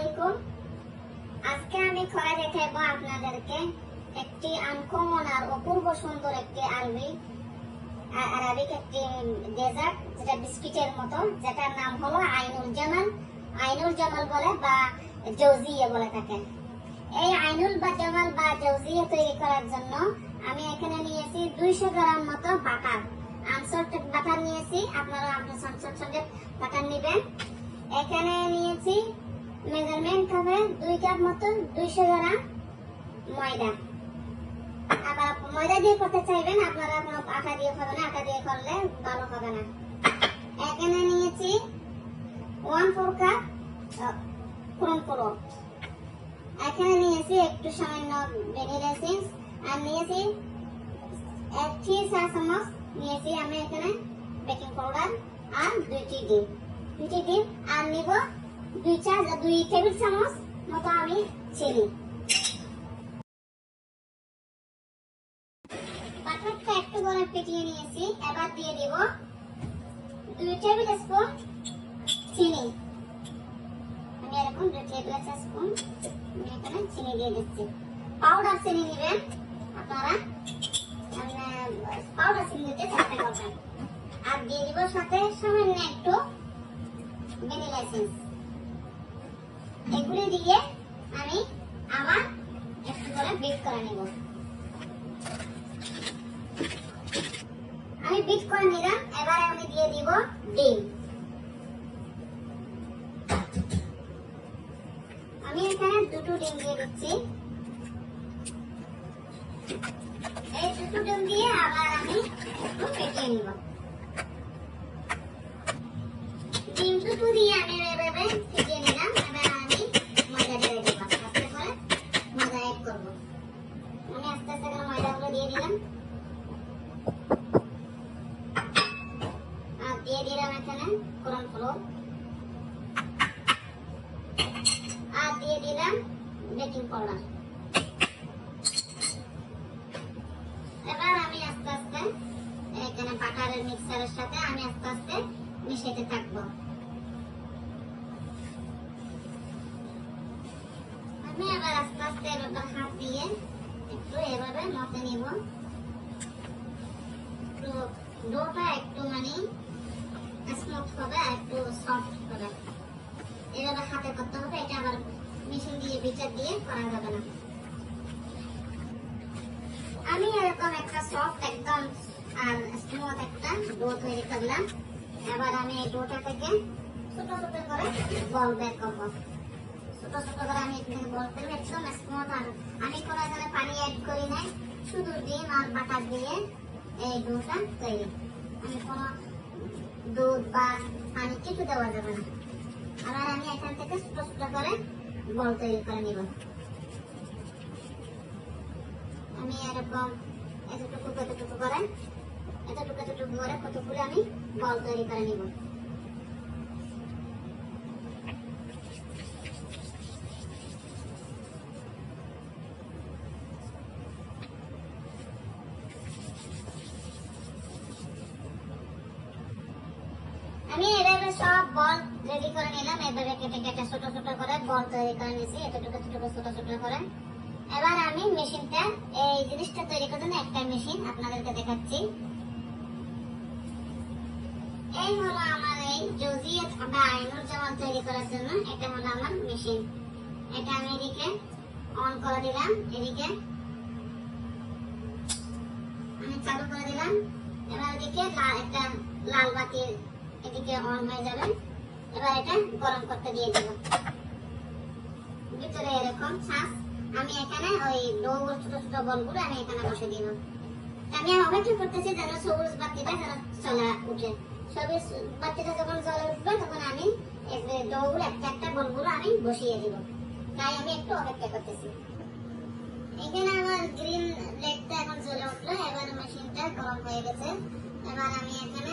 আলাইকুম। আজকে আমি করে দেখাবো আপনাদেরকে একটি আনকমন আর অপূর্ব সুন্দর একটি আরবি আরবিক একটি ডেজার্ট, যেটা বিস্কিটের মতো, যেটার নাম হলো আইনুল জামাল। আইনুল জামাল বলে বা জৌজিয়া বলে থাকে এই আইনুল বা জামাল বা জৌজিয়া তৈরি করার জন্য আমি এখানে নিয়েছি দুইশো গ্রাম মতো বাটার। আনসল্টেড বাটার নিয়েছি আপনারা আপনার সঙ্গে বাটার নেবেন। এখানে নিয়েছি হবে দুই কাপ মতো দুইশো গ্রাম ময়দা। আবার ময়দা দিয়ে করতে চাইবেন, আপনারা কোনো আটা দিয়ে না, আটা দিয়ে করলে ভালো হবে না। এখানে নিয়েছি ওয়ান ফোর কাপ পুরো এখানে নিয়েছি একটু সামান্য ভ্যানিলা আর নিয়েছি এক টি চা চামচ, নিয়েছি আমি এখানে বেকিং পাউডার আর দুইটি ডিম। দুইটি ডিম, আর নিব দুই চা দুই টেবিল চামচ মতো আমি চিনি। বাটারটা একটু করে পেটিয়ে নিয়েছি, এবার দিয়ে দিব দুই টেবিল স্পুন চিনি। আমি এরকম দুই টেবিল স্পুন এখানে চিনি দিয়ে দিচ্ছি। পাউডার চিনি নেবেন আপনারা। পাউডার চিনি দিতে চেষ্টা করবেন। আর দিয়ে দিব সাথে সামান্য একটু ভ্যানিলা এসেন্স। এগুলি দিয়ে আমি আমার একটু করে বেক করে নেব আমি বিট করে নিলাম এবার আমি দিয়ে দিব ডিম আমি এখানে দুটো ডিম দিয়ে দিচ্ছি এই দুটো ডিম দিয়ে আবার আমি একটু ফেটিয়ে নিব ডিম দুটো দিয়ে আমি এভাবে ফেটিয়ে নিলাম এবার আমি ময়দা দিয়ে দেবো আস্তে করে ময়দা অ্যাড করব আমি আস্তে আস্তে করে ময়দাগুলো দিয়ে দিলাম আর দিয়ে দিলাম এখানে কোরআন ফ্লোর আর দিয়ে দিলাম বেকিং এবার আমি আস্তে আস্তে এখানে বাটারের মিক্সারের সাথে আমি আস্তে আস্তে মিশাইতে থাকব। আমি আবার আস্তে আস্তে এবার হাত দিয়ে একটু এভাবে মতে নিব। একটু ডোটা একটু মানে স্মুথ হবে আর একটু সফট হবে। এভাবে হাতে করতে হবে, এটা আবার মেশিন দিয়ে, বিচার দিয়ে করা যাবে না। আমি এরকম একটা সফট একদম স্মুথ একটা ডো তৈরি করলাম। এবার আমি এই ডোটা থেকে ছোট ছোট করে বল বের করব। ছোট ছোট করে আমি এখানে বল করব একদম স্মুথ আর আমি কোনো এখানে পানি অ্যাড করি নাই, শুধু ডিম আর বাটার দিয়ে এই ডোটা তৈরি। আমি কোনো দুধ বা পানি কিছু দেওয়া যাবে না। আবার আমি এখান থেকে ছোট ছোট করে বল তৈরি করে নিব। আমি এরকম এতটুকু কতটুকু করে এতটুকু এতটুকু করে কতগুলো আমি বল তৈরি করে নিব আমি এভাবে সব বল রেডি করে নিলাম এভাবে কেটে কেটে ছোট ছোট করে বল তৈরি করে নিয়েছি, এতটুকু এতটুকু ছোট ছোট করে। এবার আমি মেশিনটা, এই জিনিসটা তৈরি করার জন্য একটা মেশিন আপনাদেরকে দেখাচ্ছি। এই হলো আমার এই জজিয়ত বা আইনুল জামাল তৈরি করার জন্য এটা হলো আমার মেশিন। এটা আমি এদিকে অন করে দিলাম, এদিকে আমি চালু করে দিলাম। এবার এদিকে একটা লাল বাতি এদিকে অন হয়ে যাবে। এবার এটা গরম করতে দিয়ে দেব। ভিতরে এরকম ছাঁচ। আমি এখানে ওই ডোগুলো ছোট ছোট বলগুলো আমি এখানে বসে দিব। আমি অপেক্ষা করতেছি যেন সবুজ বাতিটা যেন চলে উঠে। সবুজ বাতিটা যখন জ্বলে উঠবে, তখন আমি ডোগুলো একটা একটা বলগুলো আমি বসিয়ে দিব। তাই আমি একটু অপেক্ষা করতেছি। এখানে আমার গ্রিন লাইটটা এখন জ্বলে উঠল। এবার মেশিনটা গরম হয়ে গেছে। এবার আমি এখানে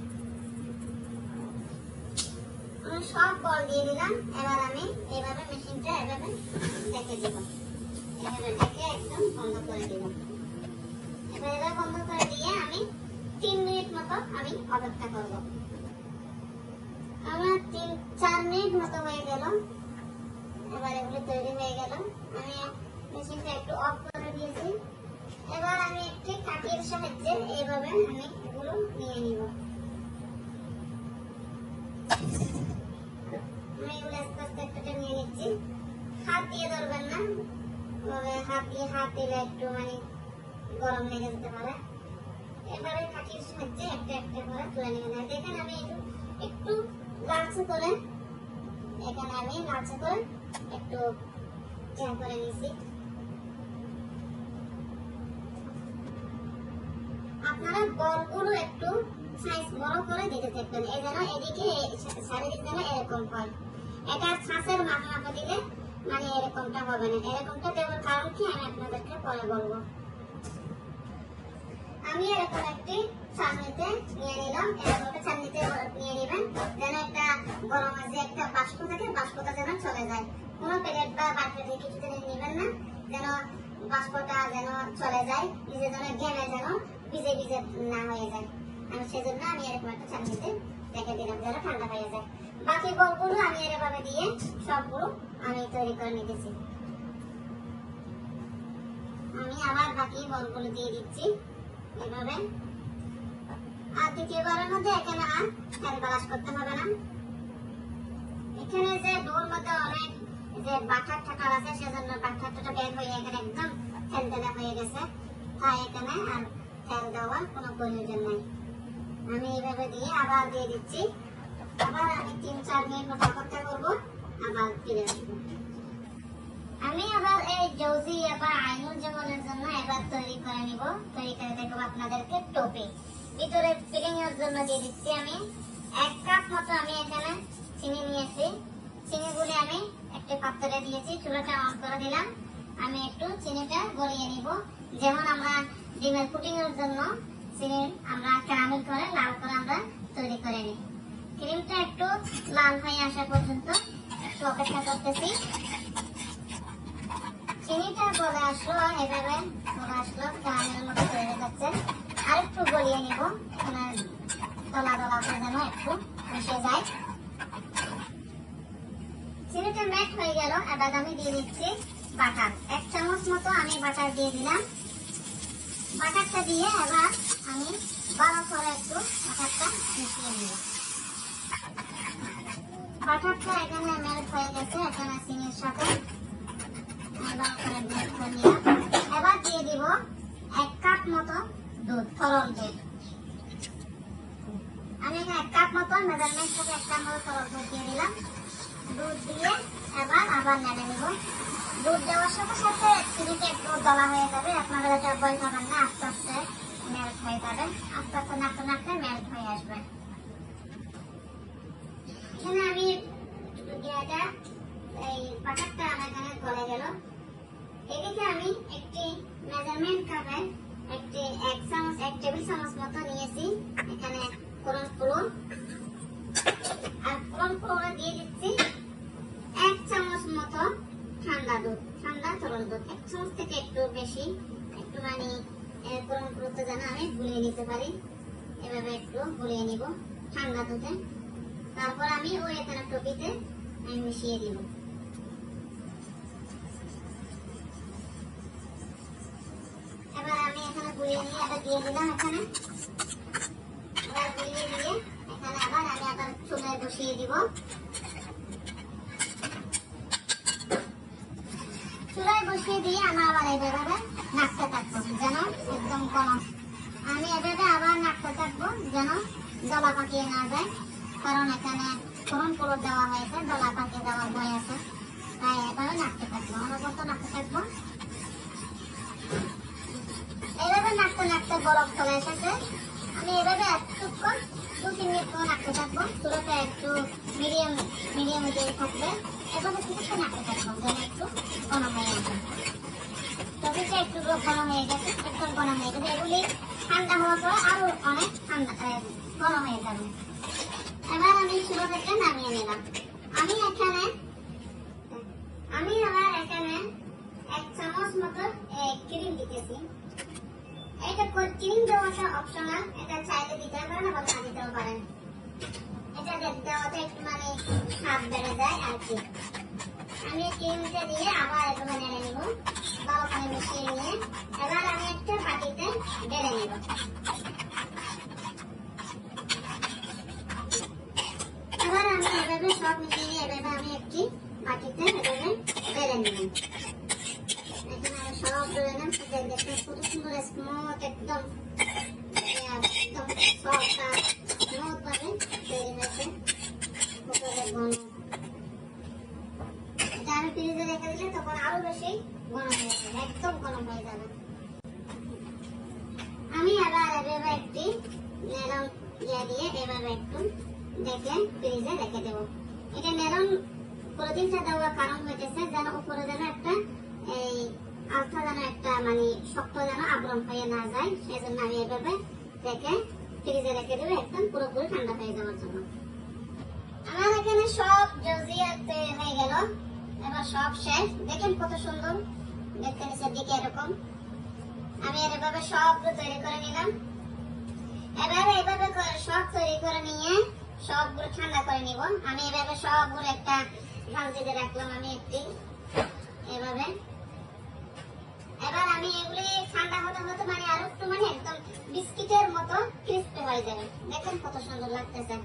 সব বল দিয়ে এবার আমি এইভাবে মেশিনটা এভাবে ডেকে দিব। এভাবে একদম বন্ধ করে দিব। এবার এবার বন্ধ করে দিয়ে আমি তিন মিনিট মতো আমি অপেক্ষা করব। আমার তিন, চার মিনিট মতো হয়ে গেল। এবার এগুলো তৈরি হয়ে গেল। আমি মেশিনটা একটু অফ করে দিয়েছি। এবার আমি একটি কাঠির সাহায্যে এইভাবে আমি এগুলো নিয়ে নিব। এগুলো আস্তে আস্তে একটা নিয়ে নিচ্ছি। হাত দিয়ে ধরবেন না। হাত দিয়ে হাত দিলে একটু মানে গরম লেগে যেতে পারে। কাঠির সাহায্যে একটা একটা করে তুলে নেবেন। আর দেখেন আমি একটু করে এখানে আমি করে একটু করে আপনারা বলগুলো একটু সাইজ বড় করে দিতে থাকবেন। এই যেন এদিকে চারিদিক যেন এরকম হয়। এটা মাপ মাপা দিলে মানে এরকমটা হবে না। এরকমটা দেওয়ার কারণ কি আমি আপনাদেরকে পরে বলব। আমি এরকম একটি চাটনিতে নিয়ে নিলাম। এরকম একটা নিয়ে নেবেন। যেন একটা গরমের যে একটা বাষ্প থাকে, বাষ্পটা যেন চলে যায়। কোনো প্লেট বা বাটিতে কিছুতে নেবেন না। যেন বাষ্পটা যেন চলে যায় নিজে যেন ঘেমে যেন ভিজে ভিজে না হয়ে যায়। আমি সেজন্য আমি এরকম একটা চাটনিতে রেখে দিলাম, যেন ঠান্ডা হয়ে যায়। বাকি বলগুলো আমি এরভাবে দিয়ে সবগুলো আমি তৈরি করে নিতেছি। আমি আবার বাকি বলগুলো দিয়ে দিচ্ছি এভাবে। আর দ্বিতীয়বারের মধ্যে এখানে আর তেল বালাস করতে হবে না। এখানে যে ডোর মধ্যে অনেক যে বাটার ঠাটার আছে, সেজন্য বাটারটা বের হয়ে এখানে একদম তেল তেলে হয়ে গেছে। তাই এখানে আর তেল দেওয়ার কোনো প্রয়োজন নাই। আমি এইভাবে দিয়ে আবার দিয়ে দিচ্ছি। আবার আমি আবার এই জৌজি আবার আইনুল জামানের জন্য এবার তৈরি করে নিব। তৈরি করে দেখব আপনাদেরকে টোপে। ভিতরে ফিলিং এর জন্য দিয়ে দিচ্ছি আমি। এক কাপ মতো আমি এখানে চিনি নিয়েছি। চিনিগুলি আমি একটা পাত্রে দিয়েছি, চুলাটা অন করে দিলাম। আমি একটু চিনিটা গলিয়ে নিব। যেমন আমরা ডিমের পুটিং এর জন্য চিনি আমরা ক্যারামেল করে, লাল করে আমরা তৈরি করে নিই। ক্রিমটা একটু লাল হয়ে আসা পর্যন্ত অপেক্ষা করতেছি। চিনিটা গলে আসলো, এভাবে গলে আসলো ক্যারামেলের মতো তৈরি যাচ্ছে আর একটু গলিয়ে নিব এখানে দলা দলা করে যেন একটু মিশে যায়। চিনিটা ম্যাট হয়ে গেল, এবার আমি দিয়ে দিচ্ছি বাটার। এক চামচ মতো আমি বাটার দিয়ে দিলাম। বাটারটা দিয়ে এবার আমি ভালো করে একটু বাটারটা মিশিয়ে নিব। বাটারটা এখানে মেল্ট হয়ে গেছে এখানে চিনির সাথে এবার দিয়ে দিব এক কাপ মতো দুধ তরল দুধ আমি এখানে এক কাপ মতো মেজারমেন্ট থেকে এক কাপ মতো তরল দুধ দিয়ে দিলাম দুধ দিয়ে এবার আবার নেড়ে নিব দুধ দেওয়ার সাথে সাথে চিনিটা একটু দলা হয়ে যাবে আপনারা যাতে বই খাবেন না আস্তে আস্তে মেল্ট হয়ে যাবে আস্তে আস্তে নাড়তে নাড়তে মেল্ট হয়ে আসবে এখানে আমি এটা এই বাটারটা আমার এখানে গলে গেল এদিকে আমি একটি মেজারমেন্ট কাপে একটি এক চামচ এক টেবিল চামচ মতো নিয়েছি। এখানে কোরন ফুল আর দিয়ে দিচ্ছি এক চামচ মতো ঠান্ডা দুধ, ঠান্ডা তরল দুধ। এক চামচ থেকে একটু বেশি, একটু মানে কোরন ফুলতে যেন আমি গুলিয়ে নিতে পারি। এভাবে একটু গুলিয়ে নিব ঠান্ডা দুধে। তারপর আমি ওই এখানে টপিতে আমি মিশিয়ে দিব। এবার আমি এখানে দিয়ে দিলাম চুলায় বসিয়ে দিয়ে আমি আবার এইভাবে নাড়তে থাকব, যেন একদম কম আমি এভাবে আবার নাড়তে থাকব, যেন দলা পাকিয়ে না যায়, কারণ এখানে ফোরন পুরো দেওয়া হয়েছে দলা পাকিয়ে দেওয়ার ভয় আছে। তাই এভাবে নাড়তে থাকব, অনবরত নাড়তে থাকব। বরফ চলে এসেছে। আমি এভাবে একটু দু তিন মিনিট রাখতে থাকব। চুলোটা একটু মিডিয়াম মিডিয়াম দিয়ে থাকবে এভাবে কিছুক্ষণ নাড়তে থাকব যেন একটু ঘন হয়ে আসে তো দুইটা একটু গরম হয়ে গেছে একদম গরম হয়ে গেছে এগুলি ঠান্ডা হওয়ার পর আরও অনেক ঠান্ডা আহ, গরম হয়ে যাবে এবার আমি চুলো থেকে নামিয়ে নিলাম আমি এখানে আমি আবার এখানে এক চামচ মতো ক্রিম দিতেছি এটা ক্রিম দেওয়াটা অপশনাল এটা চাইলে দিতে পারেন আবার না দিতেও পারেন এটা দেওয়াতে একটু মানে স্বাদ বেড়ে যায় আর কি আমি ক্রিমটা দিয়ে আবার একটু নেড়ে নিব ভালো করে মিশিয়ে নিয়ে এবার আমি একটা বাটিতে বেড়ে নিব এবার আমি এভাবে সব মিশিয়ে নিয়ে এভাবে আমি একটি বাটিতে এভাবে বেড়ে নিলাম এখানে আমি সব বেড়ে নিলাম দেখতে কত সুন্দর স্মুথ একদম একদম সফট আর স্মুথ ভাবে তৈরি হয়েছে খুব ঘন এটা আমি ফ্রিজে রেখে দিলে তখন আরও বেশি গরম হয়ে যাবে একদম গরম হয়ে যাবে আমি আবার এভাবে একটি নেরম ইয়ে দিয়ে এভাবে একটু দেখে ফ্রিজে রেখে দেব এটা নেরম মানে এভাবে আমার এখানে সব জলজিয়া তৈরি হয়ে গেল। এবার সব শেষ। দেখেন কত সুন্দর। দেখতে নিচের দিকে এরকম। আমি এর এভাবে সবগুলো তৈরি করে নিলাম। এবার এইভাবে করে সব তৈরি করে নিয়ে সবগুলো ঠান্ডা করে নিব। আমি এভাবে সবগুলো একটা ভালজিতে রাখলাম আমি একটি। এভাবে। এবার আমি এগুলি ঠান্ডা হতে হতে মানে একটু মানে একদম বিস্কিটের মতো ক্রিস্পি হয়ে যাবে। দেখেন কত সুন্দর লাগতেছে।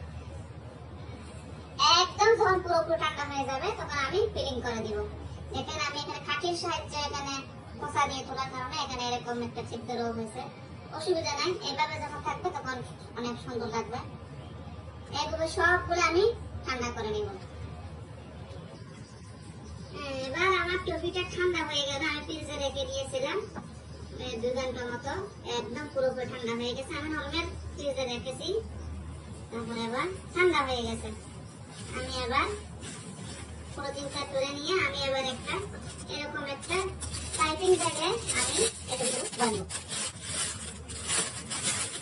একদম যখন পুরোপুরি ঠান্ডা হয়ে যাবে, তখন আমি ফিলিং করে দিব। দেখেন আমি এখানে সাহায্যে এখানে খোসা দিয়ে তোলার কারণে এখানে এরকম একটা ছিদ্র হয়েছে। অসুবিধা নাই। এইভাবে যখন থাকবে, তখন অনেক সুন্দর লাগবে। এগুলো সবগুলো আমি ঠান্ডা করে নিব। এবার আমার টফিটা ঠান্ডা হয়ে গেল, আমি ফ্রিজে রেখে দিয়েছিলাম দুই ঘণ্টা মতো, একদম পুরোপুরি ঠান্ডা হয়ে গেছে। আমি নর্মাল ফ্রিজে রেখেছি। তারপরে এবার ঠান্ডা হয়ে গেছে। আমি এবার প্রোটিনটা তুলে নিয়ে আমি এবার একটা এরকম একটা পাইপিং ব্যাগে আমি এগুলো বানবো।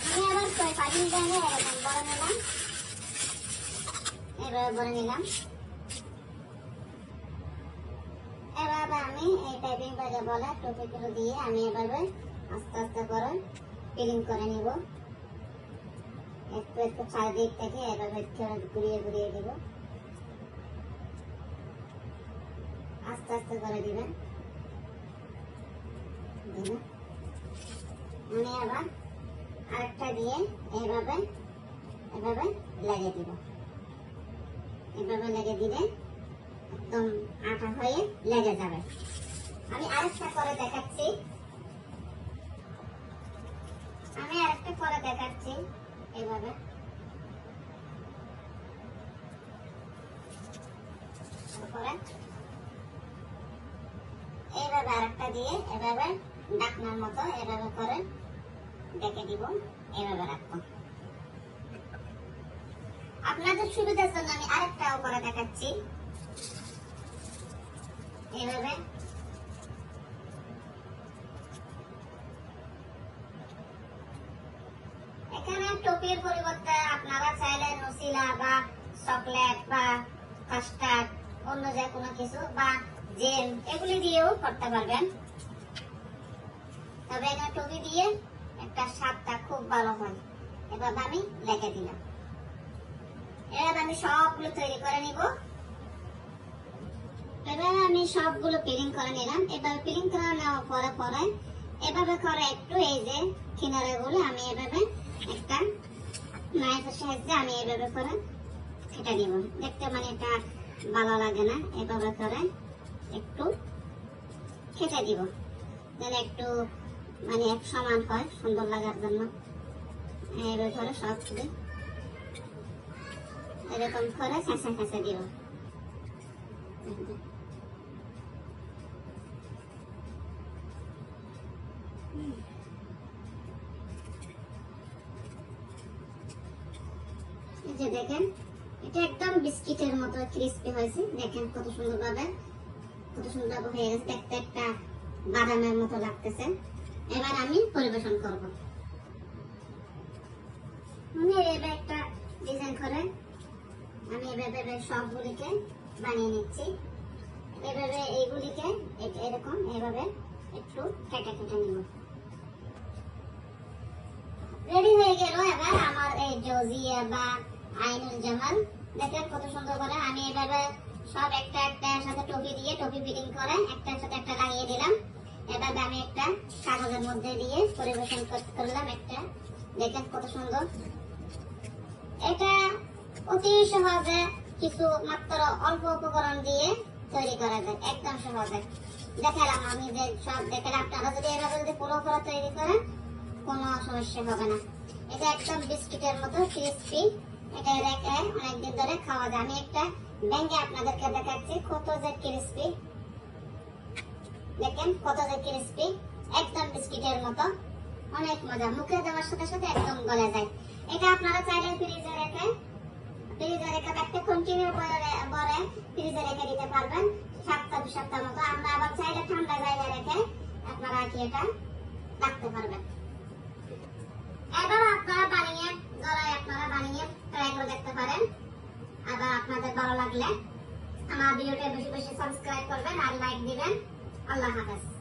আমি আবার পাইপিং ব্যাগে এরকম বড় নিলাম। এবার বড় নিলাম এবার আমি এই পাইপিং ব্যাগে আমি এভাবে আস্তে আস্তে করে ফিলিং করে নিব। একটু একটু চারিদিক এভাবে ঘুরিয়ে ঘুরিয়ে দিব আস্তে আস্তে করে দিবেন। দিবেন। আমি আবার আরেকটা দিয়ে এইভাবে এভাবে লেগে দিব। এভাবে লেগে দিলে একদম আটা হয়ে লেগে যাবে। আমি আরেকটা করে দেখাচ্ছি। আমি আরেকটা করে দেখাচ্ছি তারপরে এইভাবে আরেকটা দিয়ে এভাবে ডাকনার মতো এভাবে করে ডেকে দিব, এভাবে রাখব। আপনাদের সুবিধার জন্য আমি আরেকটাও করে দেখাচ্ছি। এইভাবে এখানে টপির পরিবর্তে আপনারা চাইলে নসিলা বা চকলেট বা কাস্টার্ড, অন্য যে কোনো কিছু বা জেম এগুলি দিয়েও করতে পারবেন। তবে এখানে টপি দিয়ে একটা স্বাদটা খুব ভালো হয়। এবার আমি লেগে দিলাম। এবার আমি সবগুলো তৈরি করে নিব। এবার আমি সবগুলো পিলিং করে নিলাম। এবার পিলিং করে নেওয়ার পরে পরে এভাবে করে একটু এই যে কিনারে গুলো আমি এভাবে একটা নাইফের সাহায্যে আমি এভাবে করে কেটে দিব। দেখতে মানে এটা ভালো লাগে না। এভাবে করে একটু কেটে দিব। যেন একটু মানে এক সমান হয় সুন্দর লাগার জন্য। এইভাবে করে সব দিই এরকম করে খেঁচা খেঁচা দিব। দেখেন। এটা একদম বিস্কিটের মতো ক্রিস্পি হয়েছে। দেখেন কত সুন্দর ভাবে কত সুন্দর ভাবে হয়ে গেছে। দেখতে একটা বাদামের মতো লাগতেছে। এবার আমি পরিবেশন করব। আমি এভাবে একটা ডিজাইন করে আমি এভাবে সবগুলিকে বানিয়ে নিচ্ছি। এভাবে এইগুলিকে এরকম এভাবে একটু কেটে কেটে নিব। রেডি হয়ে গেল এবার আমার এই জজিয়া বা আইনুল জামাল। দেখেন কত সুন্দর করে আমি এভাবে সব একটা একটা সাথে টপি দিয়ে টপি ফিটিং করে একটার সাথে একটা লাগিয়ে দিলাম। এভাবে আমি একটা কাগজের মধ্যে দিয়ে পরিবেশন কর- করলাম একটা। দেখেন কত সুন্দর। এটা অতি সহজে কিছু মাত্র অল্প উপকরণ দিয়ে তৈরি করা যায়, একদম সহজে। দেখালাম আমি যে সব দেখালাম, আপনারা যদি এভাবে যদি পুরো করে তৈরি করেন, কোনো সমস্যা হবে না। এটা একদম বিস্কিটের মতো ক্রিস্পি এটা রেখে অনেকদিন ধরে খাওয়া যায়। আমি একটা ব্যাঙ্গে আপনাদেরকে দেখাচ্ছি, কত যে ক্রিস্পি দেখেন, কত যে ক্রিস্পি একদম বিস্কিটের মতো। অনেক মজা। মুখে দেওয়ার সাথে সাথে একদম গলে যায়। এটা আপনারা চাইলে ফ্রিজে রেখে ফ্রিজে রেখে একটা কন্টিনিউ করে পরে ফ্রিজে রেখে দিতে পারবেন। সপ্তাহ দু সপ্তাহ মতো। আমরা আবার চাইলে ঠান্ডা জায়গায় রেখে আপনারা কি এটা রাখতে পারবেন। এবার আপনারা বানিয়ে, গলায় আপনারা বানিয়ে ট্রাই করে দেখতে পারেন। আবার আপনাদের ভালো লাগলে আমার ভিডিওটা বেশি বেশি সাবস্ক্রাইব করবেন আর লাইক দিবেন। আল্লাহ হাফেজ।